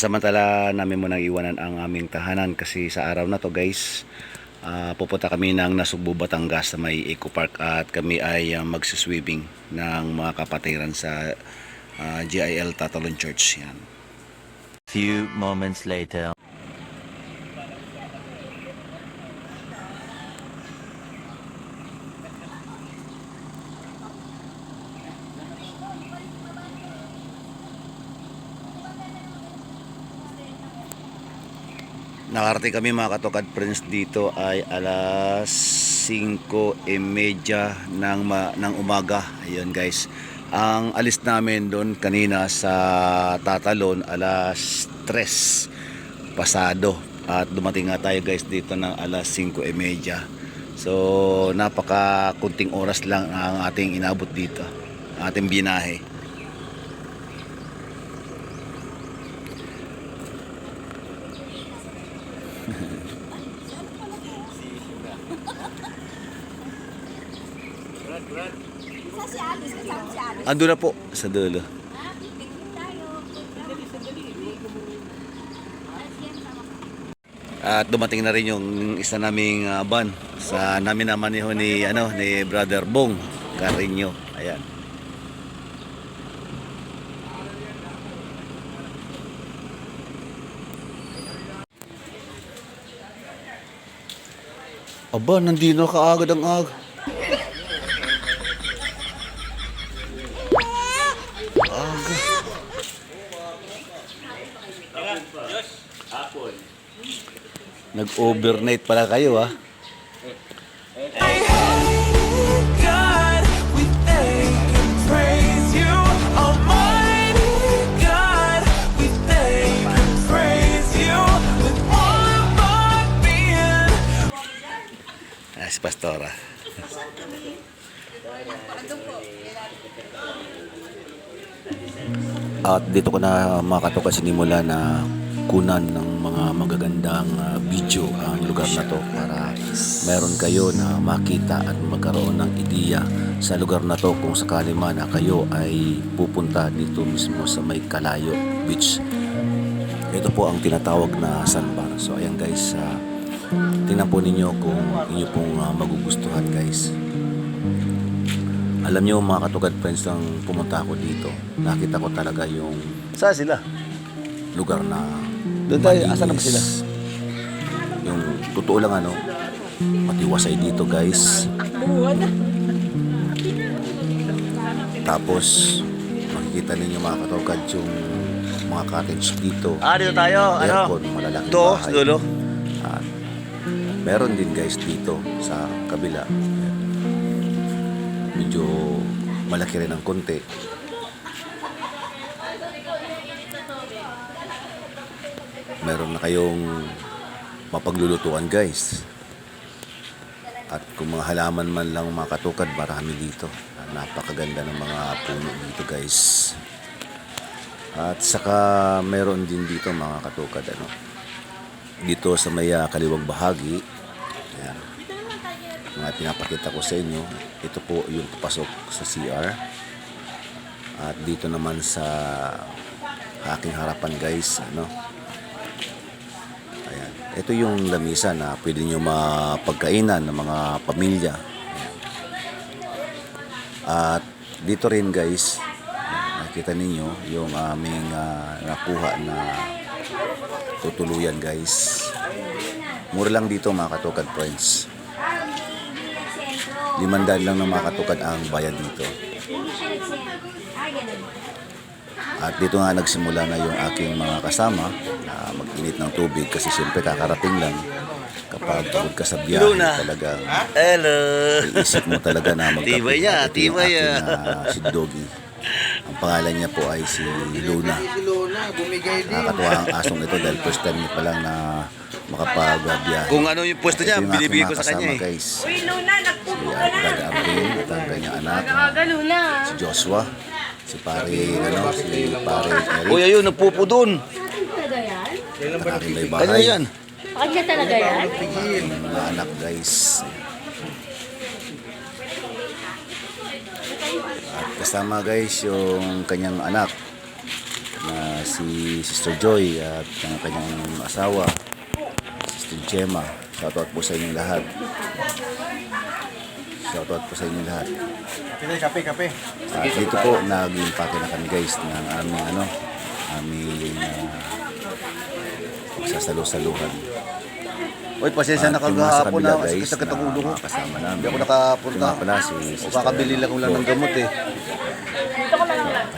Pansamantala namin munang iwanan ang aming tahanan kasi sa araw na to guys, ah, pupunta kami ng Nasugbu, Batangas sa may Eco Park at kami ay uh, magsiswimming ng mga kapatiran sa ah, GIL Tatalon Church. Yan. Few moments later. Nakarating kami mga katokad friends dito ay alas 5.30 ng, ma- ng umaga. Ayun guys. Ang alis namin doon kanina sa Tatalon alas 3 pasado. At dumating nga tayo guys dito ng alas 5.30. So napaka kunting oras lang ang ating inabot dito. Ating binahe. Sa si Alice, kasama si Alice. Ando na po sa dulo. At dumating na rin yung isa naming ah, van sa namin naman ni ni ano ni Brother Bong Carino. Ayan. Aba, nandito ka agad ang ag. Aga. All of our being. Ah, si Pastora. At dito ko na makatoka sinimula na kunan ng mga magagandang ah, video ang lugar na to para meron kayo na makita at magkaroon ng ideya sa lugar na to kung sakali man na kayo ay pupunta dito mismo sa may Kalayo Beach. Ito po ang tinatawag na sandbar. So ayan guys, ah, tingnan po ninyo kung inyo pong ah, magugustuhan guys. Alam nyo mga katugad friends nang pumunta ako dito, nakita ko talaga yung Saan sila? lugar na Doon tayo, asan na ba sila? Yung totoo lang ano, matiwasay dito guys. Tapos, makikita ninyo mga katugad yung mga cottage dito. Ah, dito tayo. Ano? Aircon, malalaking Ito, bahay. dulo. At meron din guys dito sa kabila. Medyo malaki rin ang konti. Meron na kayong mapaglulutuan guys. At kung mga halaman man lang mga katukad, marami dito. Napakaganda ng mga puno dito guys. At saka meron din dito mga katukad ano, dito sa may ah, kaliwang bahagi. Ayan. Mga pinapakita ko sa inyo. Ito po yung papasok sa CR. At dito naman sa aking harapan guys, ano. Ito yung lamisa na pwede nyo mapagkainan ng mga pamilya. At dito rin guys, nakita ninyo yung aming ah, nakuha na tutuluyan guys. Mura lang dito mga katukad friends. Limandaan lang ng mga katukad ang bayad dito. At dito nga nagsimula na yung aking mga kasama na mag-init ng tubig kasi siyempre kakarating lang kapag pagod ka sa biyahe Luna. talagang Hello. isip mo talaga na magkape. Tibay aking, ah. ah, si Doggy. Ang pangalan niya po ay si Luna. Si Lona, bumigay din. Nakakatuwa ang asong ito dahil first time niya pa lang na makapag-biyahe. Kung ano yung pwesto niya, binibigay ko sa kanya eh. guys. Uy, Luna, Si nagpupo ka na. Brother Arvin at ang kanyang anak, na. si Joshua, si pare, ano, si pare Eric, Uy, ayun, nagpupo doon. Talaga yan? at aking may bahay, yan. Kanya talaga yan? ang mga anak guys. At kasama guys yung kanyang anak na si Sister Joy at ang kanyang asawa, Sister Gemma. Shoutout po sa inyong lahat. Shoutout po sa inyong lahat. Kape, kape. At dito po, nag-impake na kami guys ng aming ano, aming uh, sasalu-saluhan. Uy, pasensya na At mga sa kagahapon na kasi guys, kita kita ulo ko. na kasama namin. Hindi ako nakapunta. Ito pala si Sister Kakabili lang ko lang ng gamot eh.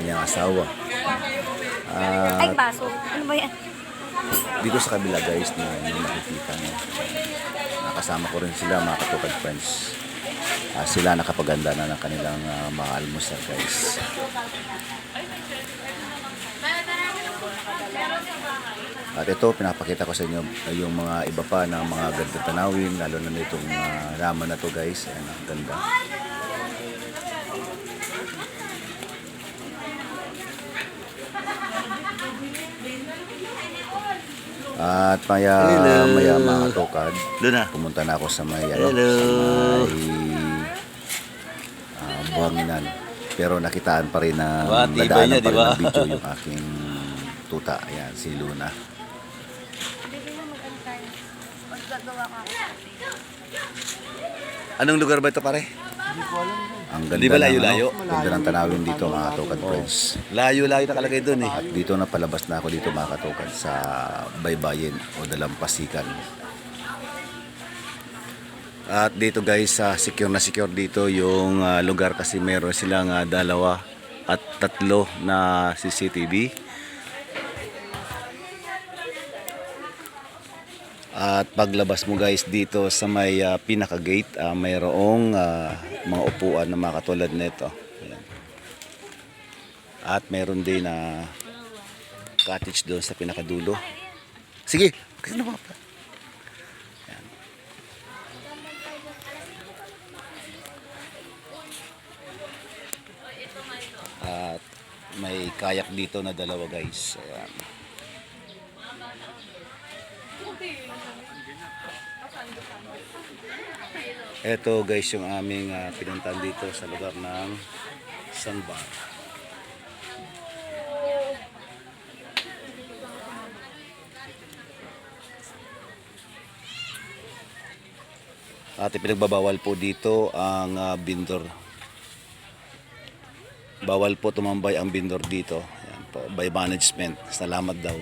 kanyang asawa. Ay, baso. Ano ba yan? dito sa kabila guys na yung nakikita nyo nakasama ko rin sila mga katupad friends Ah, sila nakapaganda na ng kanilang uh, mga almusal guys at ito pinapakita ko sa inyo yung mga iba pa na mga ganda tanawin lalo na nitong uh, laman na to guys ayan ang ganda at maya Hello. maya mga na. pumunta na ako sa may ano, Hello. sa may buhanginan. Pero nakitaan pa rin na Diba, nadaanan niya, pa rin diba? ng video yung aking tuta. Ayan, si Luna. Anong lugar ba ito pare? Ang ganda Di ba ng, layo-layo? ano, ganda ng tanawin dito mga katukad friends. Layo-layo nakalagay doon eh. At dito na palabas na ako dito mga katukad sa Baybayin o Dalampasikan. At dito guys, sa secure na secure dito yung ah, lugar kasi meron silang ah, dalawa at tatlo na CCTV. At paglabas mo guys dito sa may ah, pinaka-gate, ah, mayroong ah, mga upuan na mga katulad nito. Ayan. At meron din na cottage doon sa pinakadulo. Sige, kasi na At may kayak dito na dalawa guys. Ayan. Ito guys yung aming uh, pinuntahan dito sa lugar ng Sandbar. At ipinagbabawal po dito ang ah, bindor. Bawal po tumambay ang bindor dito. Yan po, by management. Salamat daw.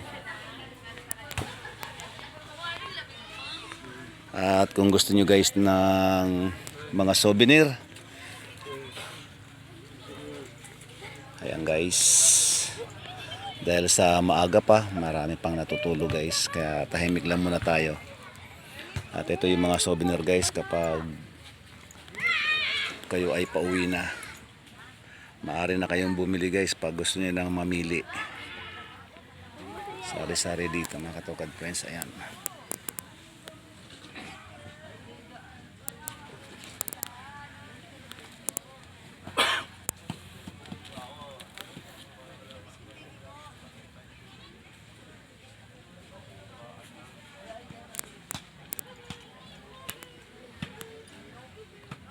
At kung gusto nyo guys ng mga souvenir, ayan guys. Dahil sa maaga pa, marami pang natutulog guys. Kaya tahimik lang muna tayo. At ito yung mga souvenir guys kapag kayo ay pauwi na. Maaari na kayong bumili guys pag gusto niyo lang mamili. Sari-sari dito mga katukad friends. Ayan.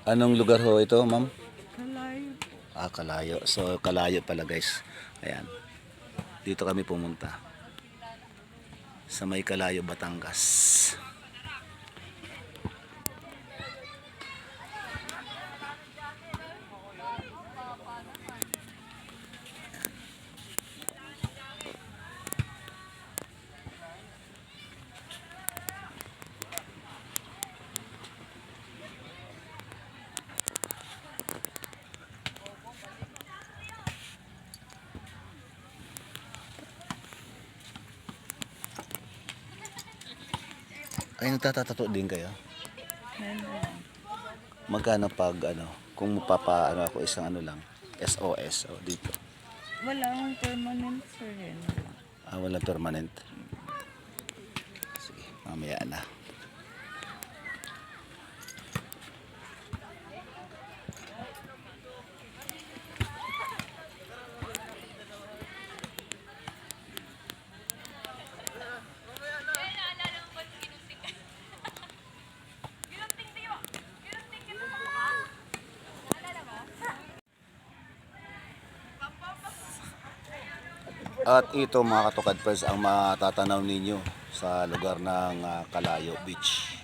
Anong lugar ho ito, ma'am? Kalayo. So, Kalayo pala, guys. Ayan. Dito kami pumunta. Sa may Kalayo, Batangas. Ay, nagtatatato din kayo? Magkano pag ano, kung mapapa ano ako isang ano lang, SOS o dito. Wala akong permanent sir. Yan. Ah, wala permanent. Sige, mamaya na. At ito mga katukad friends ang matatanaw ninyo sa lugar ng ah, Kalayo Beach.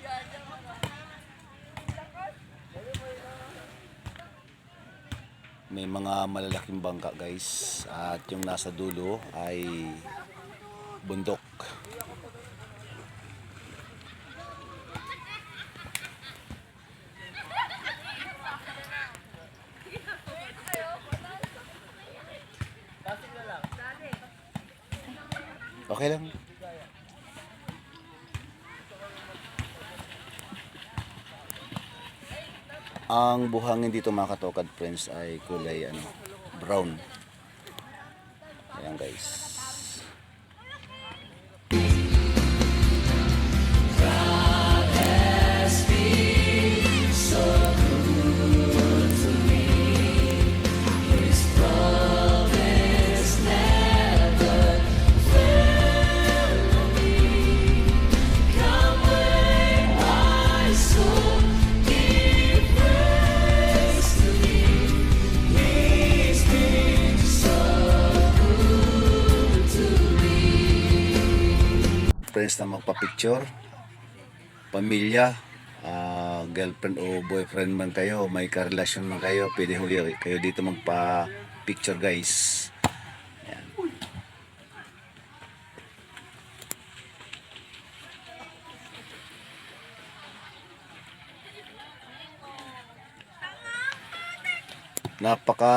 May mga malalaking bangka guys at yung nasa dulo ay bundok. Okay lang. Ang buhangin dito mga katokad friends ay kulay ano, brown. Ayan guys. Magpa-picture, pamilya, ah, girlfriend o boyfriend man kayo, may karelasyon man kayo, pwede huli kayo dito magpa-picture guys. Napaka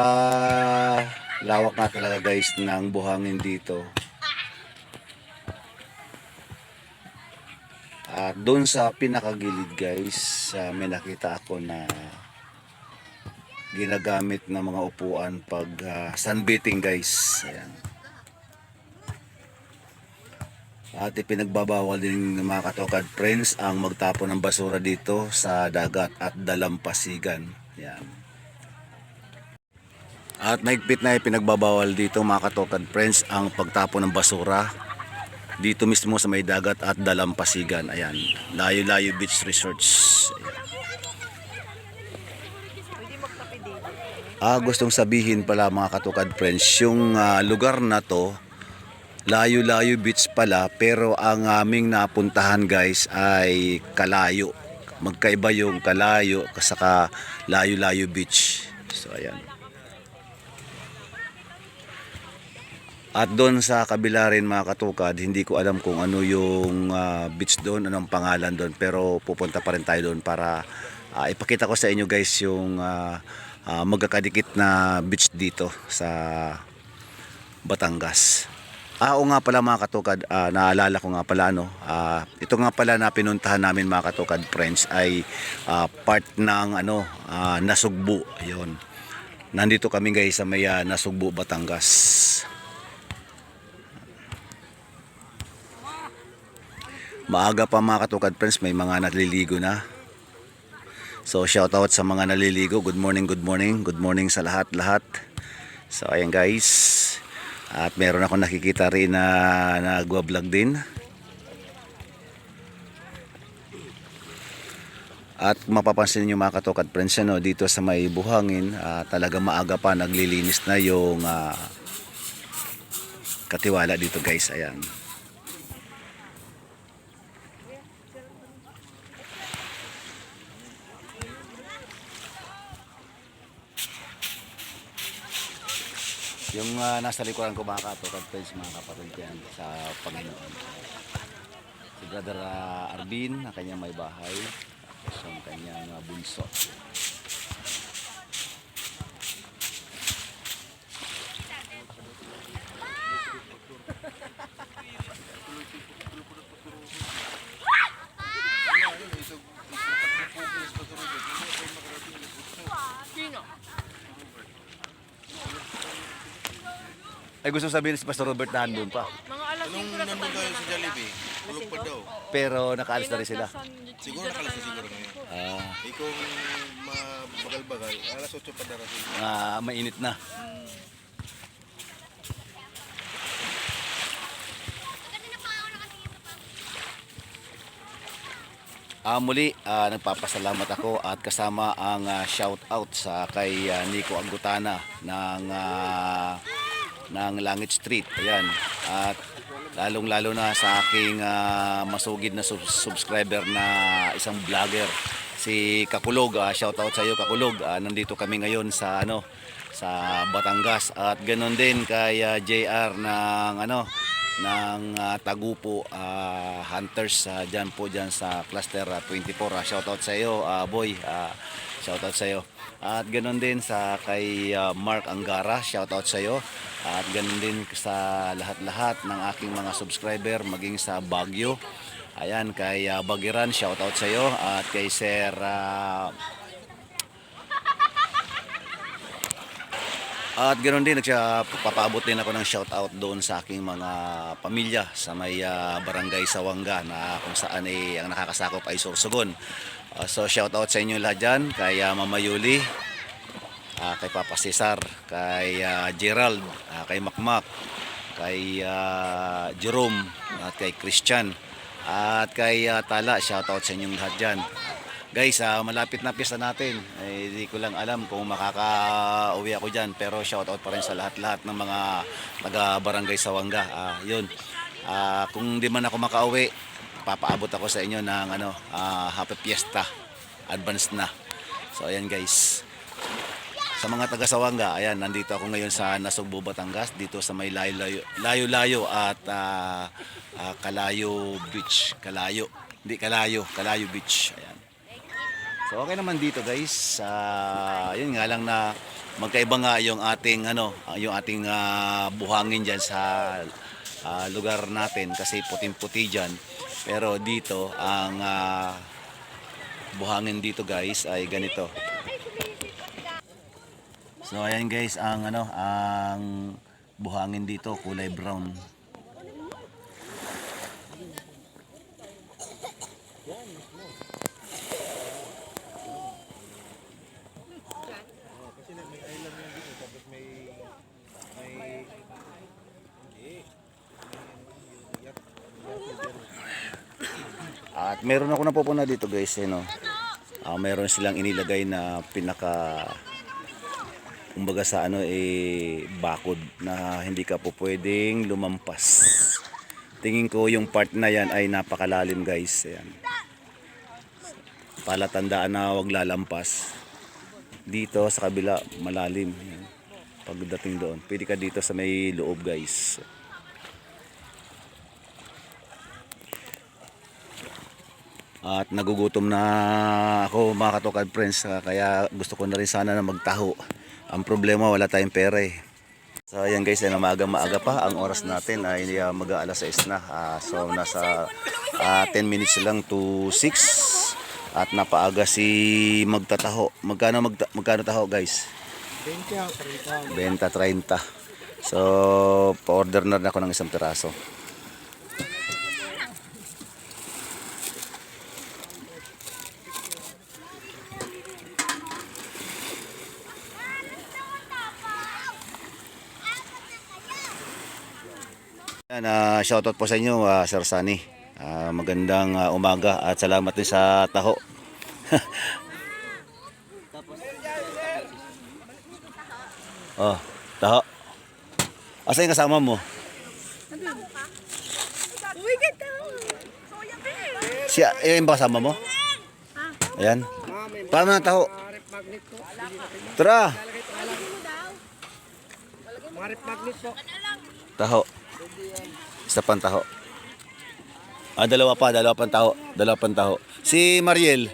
lawak nga talaga guys ng buhangin dito. Doon sa pinakagilid guys, ah, may nakita ako na ginagamit ng mga upuan pag ah, sunbathing guys. Ayan. At ipinagbabawal din mga katokad friends ang magtapon ng basura dito sa dagat at dalampasigan. Ayan. At mahigpit na ipinagbabawal dito mga katokad friends ang pagtapon ng basura dito mismo sa may dagat at dalampasigan. Ayan, Layo-Layo Beach Resorts. Ah, gustong sabihin pala mga katukad friends, yung ah, lugar na to, Layo-Layo Beach pala, pero ang aming napuntahan guys ay Kalayo. Magkaiba yung Kalayo kasaka Layo-Layo Beach. So ayan. At doon sa kabila rin mga katukad, hindi ko alam kung ano yung ah, beach doon, anong pangalan doon. Pero pupunta pa rin tayo doon para ah, ipakita ko sa inyo guys yung ah, ah, magkakadikit na beach dito sa Batangas. Ah, oo nga pala mga katukad, ah, naalala ko nga pala no. ah, ito nga pala na pinuntahan namin mga katukad friends ay ah, part ng ano, ah, Nasugbu. Ayun. Nandito kami guys sa may ah, Nasugbu, Batangas. Maaga pa mga katukad friends, may mga naliligo na. So shout out sa mga naliligo. Good morning, good morning. Good morning sa lahat-lahat. So ayan guys. At meron ako nakikita rin na nagwa-vlog din. At mapapansin niyo mga katukad friends ano, dito sa may buhangin, ah, talaga maaga pa naglilinis na yung ah, katiwala dito guys. Ayan. Yung ah, nasa likuran ko mga katukad friends, mga kapatid yan sa Panginoon. Si Brother ah, Arvin, ang kanyang may bahay. Ang kanyang ah, bunso. Ay gusto sabihin si Pastor Robert na andun pa. Nung nandun tayo sa Jollibee, tulog pa daw. Pero nakaalis na rin sila. Siguro nakalas na siguro ngayon. Ah, Eh kung mabagal-bagal, alas 8 pa darating. ah, mainit na. Ah, muli, ah, nagpapasalamat ako at kasama ang ah, shout out sa kay ah, Nico Agutana ng ah, ng Langit Street. Ayan. At lalong-lalo na sa aking ah, masugid na sub- subscriber na isang vlogger si Kakulog. Ah, shout out sa iyo Kakulog. Ah, nandito kami ngayon sa ano sa Batangas at ganoon din kay ah, JR ng ano ng ah, Tagupo ah, Hunters uh, diyan po diyan sa cluster ah, 24 uh, shout out sa iyo ah, boy Ah, shout out sa iyo at ganoon din sa kay ah, Mark Angara shout out sa iyo at ganoon din sa lahat-lahat ng aking mga subscriber maging sa Baguio. Ayan kay ah, Bagiran shout out sa iyo at kay Sir ah, At ganoon din, nagpapaabot din ako ng shout out doon sa aking mga pamilya sa may ah, barangay Sawanga na kung saan ay ang nakakasakop ay Sorsogon. Ah, so shout out sa inyo lahat dyan, kay ah, Mama Yuli, ah, kay Papa Cesar, kay ah, Gerald, ah, kay Makmak, kay ah, Jerome, at kay Christian, at kay ah, Tala, shout out sa inyong lahat dyan. Guys, ah, malapit na pista natin. Eh, ko lang alam kung makaka-uwi ako dyan. Pero shoutout pa rin sa lahat-lahat ng mga taga-barangay Sawanga. Ah, yun. Ah, kung di man ako makauwi, papaabot ako sa inyo ng ano, ah, happy fiesta. Advance na. So, ayan guys. Sa mga taga Sawanga, ayan, nandito ako ngayon sa Nasugbo, Batangas. Dito sa may layo-layo, at ah, ah, Kalayo Beach. Kalayo. Hindi, Kalayo. Kalayo Beach. Ayan. So okay naman dito guys. Ah, yun nga lang na magkaiba nga yung ating ano, yung ating ah, buhangin diyan sa ah, lugar natin kasi puting-puti diyan. Pero dito ang ah, buhangin dito guys ay ganito. So ayan guys ang ano, ang buhangin dito kulay brown. Meron ako napupuna dito guys, eh, no? Ah, meron silang inilagay na pinaka kumbaga sa ano eh bakod na hindi ka po pwedeng lumampas. Tingin ko yung part na yan ay napakalalim guys. Ayan. Palatandaan na wag lalampas. Dito sa kabila malalim. Ayan. Pagdating doon, pwede ka dito sa may loob guys. At nagugutom na ako mga katukad friends ah, kaya gusto ko na rin sana na magtaho. Ang problema wala tayong pera eh. So ayan guys, na maaga maaga pa ang oras natin ay uh, mag alas 6 na. Ah, so nasa ah, 10 minutes lang to 6 at napaaga si magtataho. Magkano magta, magkano taho guys? 20 30. So pa-order na rin ako ng isang piraso. Yan, ah, shoutout po sa inyo, ah, Sir Sunny. Ah, magandang ah, umaga at salamat din sa taho. oh, taho. Asa yung kasama mo? Uy, ganda. Si yung ba kasama mo? Ayan. Paano na taho? Tara. Taho. Isa pang taho. Ah, dalawa pa, dalawa pang taho. Dalawa pang taho. Si Mariel.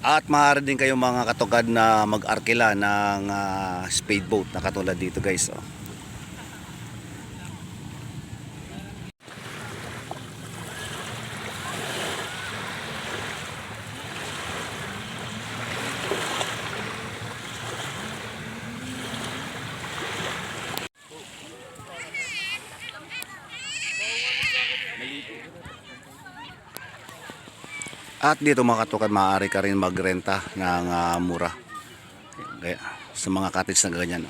At maaari din kayo mga katugad na mag-arkila ng ah, speedboat na katulad dito guys. Oh. At dito mga katukan, maaari ka rin magrenta ng ah, mura. Kaya, sa mga cottage na ganyan.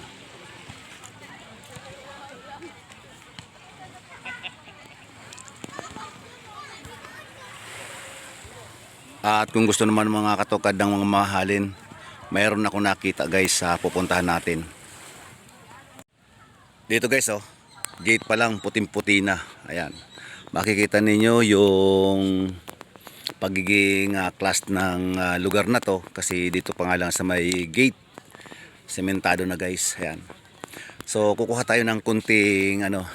At kung gusto naman mga katokad ng mga mahalin, mayroon akong nakita guys sa pupuntahan natin. Dito guys oh, gate pa lang puting-puti na. Ayan. Makikita ninyo yung pagiging ah, class ng ah, lugar na to kasi dito pa nga lang sa may gate. Sementado na guys. Ayan. So kukuha tayo ng kunting ano,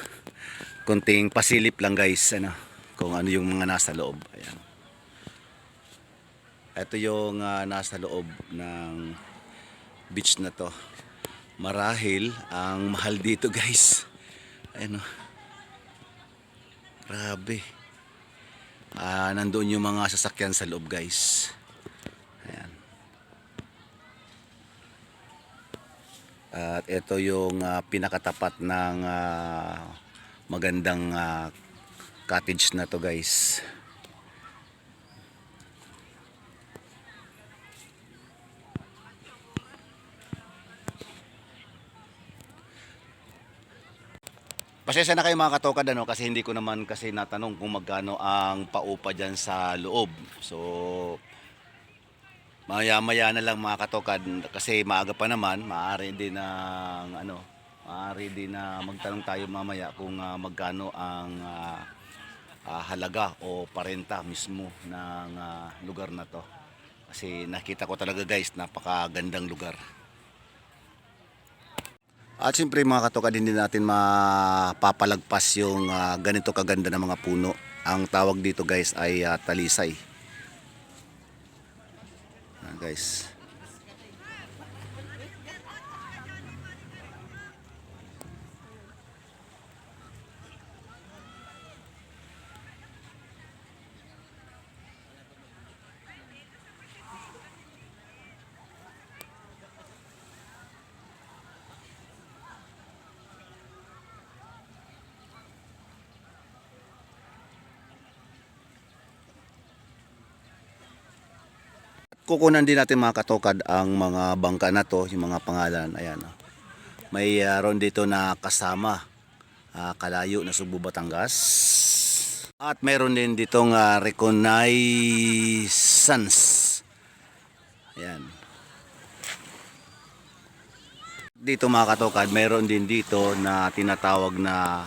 kunting pasilip lang guys ano, kung ano yung mga nasa loob. Ayan. Ito yung ah, nasa loob ng beach na to. Marahil ang mahal dito guys. Ayan o. Grabe. Ah, nandoon yung mga sasakyan sa loob guys. Ayan. At ito yung ah, pinakatapat ng ah, magandang ah, cottage na to guys. Pasensya na kayo mga katokad ano, kasi hindi ko naman kasi natanong kung magkano ang paupa dyan sa loob. So, maya-maya na lang mga katokad kasi maaga pa naman, maaari din na ano, maaari din na magtanong tayo mamaya kung ah, magkano ang ah, ah, halaga o parenta mismo ng ah, lugar na to. Kasi nakita ko talaga guys, napakagandang lugar. At siyempre mga katokad, hindi natin mapapalagpas yung ah, ganito kaganda ng mga puno. Ang tawag dito guys ay ah, talisay. Ayan, guys. Kukunan din natin mga katokad ang mga bangka na to, yung mga pangalan. Ayan. oh. May ah, ron dito na kasama ah, kalayo na Subo Batangas. At meron din ditong uh, reconnaissance. Ayan. Dito mga katokad, meron din dito na tinatawag na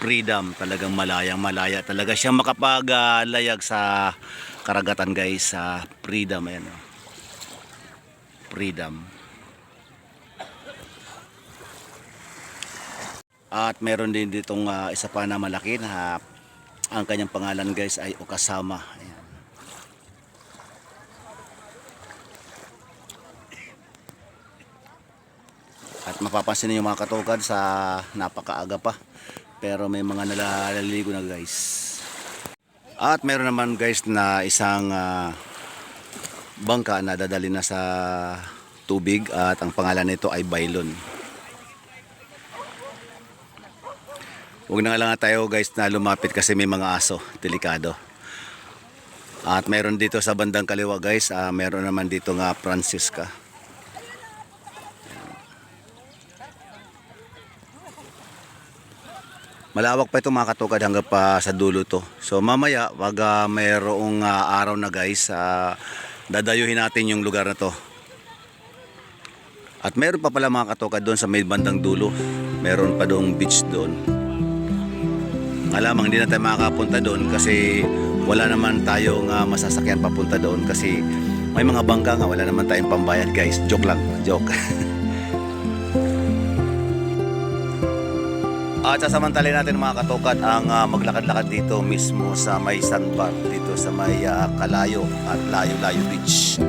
freedom. Talagang malayang malaya talaga siya makapaglayag sa karagatan guys sa freedom. Ayan. oh. Freedom. At meron din ditong ah, isa pa na malaki na ang kanyang pangalan guys ay Okasama. Ayan. At mapapansin niyo mga katokad sa napakaaga pa. Pero may mga nalaliligo na guys. At meron naman guys na isang ah, bangka na dadali na sa tubig at ang pangalan nito ay Bailon. Huwag na nga lang tayo guys na lumapit kasi may mga aso, delikado. At meron dito sa bandang kaliwa guys, ah, meron naman dito nga Francisca. Malawak pa ito mga katugad hanggang pa sa dulo to. So mamaya wag ah, mayroong ah, araw na guys, ah, dadayuhin natin yung lugar na to. At meron pa pala mga katugad doon sa may bandang dulo. Meron pa doong beach doon. Alamang hindi na tayo makakapunta doon kasi wala naman tayong ah, masasakyan papunta doon kasi may mga bangka nga wala naman tayong pambayad guys. Joke lang, joke. At sasamantalin natin mga katokad ang ah, maglakad-lakad dito mismo sa may sandbar, dito sa may ah, Kalayo at Layo-Layo Beach.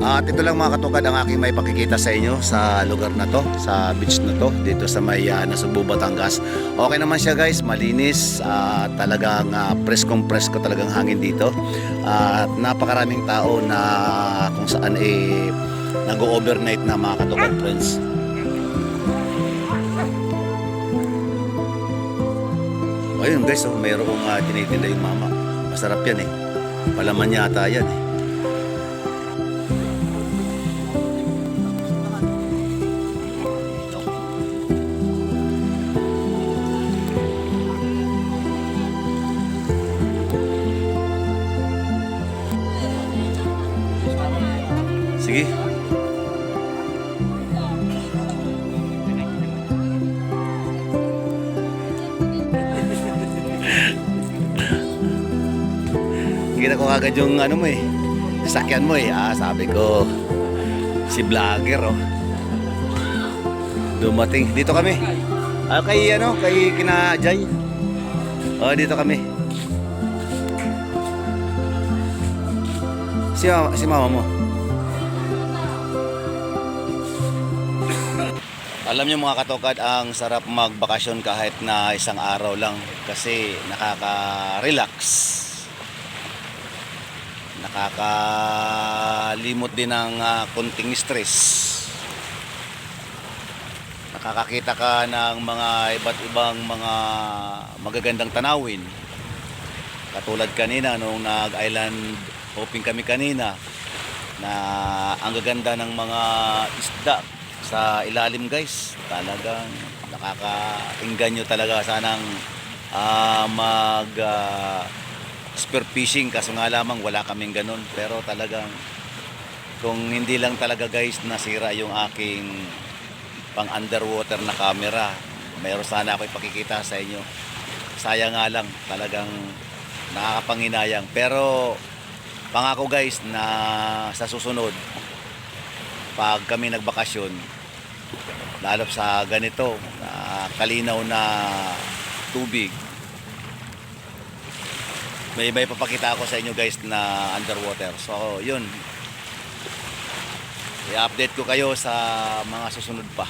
At ito lang mga katokad ang aking may pakikita sa inyo sa lugar na to, sa beach na to, dito sa may uh, Nasubo, Batangas. Okay naman siya guys, malinis, at talagang uh, preskong presko talagang hangin dito. At napakaraming tao na kung saan eh nag-overnight na mga katokad friends. Ayun guys, oh, mayroong uh, tinitinda yung mama. Masarap yan eh. Palaman yata yan eh. Kita ko kagad yung ano mo eh. Sasakyan mo eh. Ah, sabi ko, si vlogger oh. Dumating. Dito kami. Ah, kay ano, kay kina Jay. Oh, dito kami. Si mama, si mama mo. Alam niyo mga katokad, ang sarap magbakasyon kahit na isang araw lang kasi nakaka-relax. Nakakalimot din ng ah, konting stress. Nakakakita ka ng mga iba't ibang mga magagandang tanawin. Katulad kanina nung nag-island hopping kami kanina na ang gaganda ng mga isda sa ilalim guys. Talagang nakakainganyo talaga sanang ah, mag ah, spear fishing kaso nga lamang wala kaming ganun. Pero talagang kung hindi lang talaga guys nasira yung aking pang underwater na camera mayroon sana ako ipakikita sa inyo. Sayang nga lang talagang nakakapanginayang. Pero pangako guys na sa susunod pag kami nagbakasyon lalo sa ganito na kalinaw na tubig may may papakita ako sa inyo guys na underwater. So, yun. I-update ko kayo sa mga susunod pa.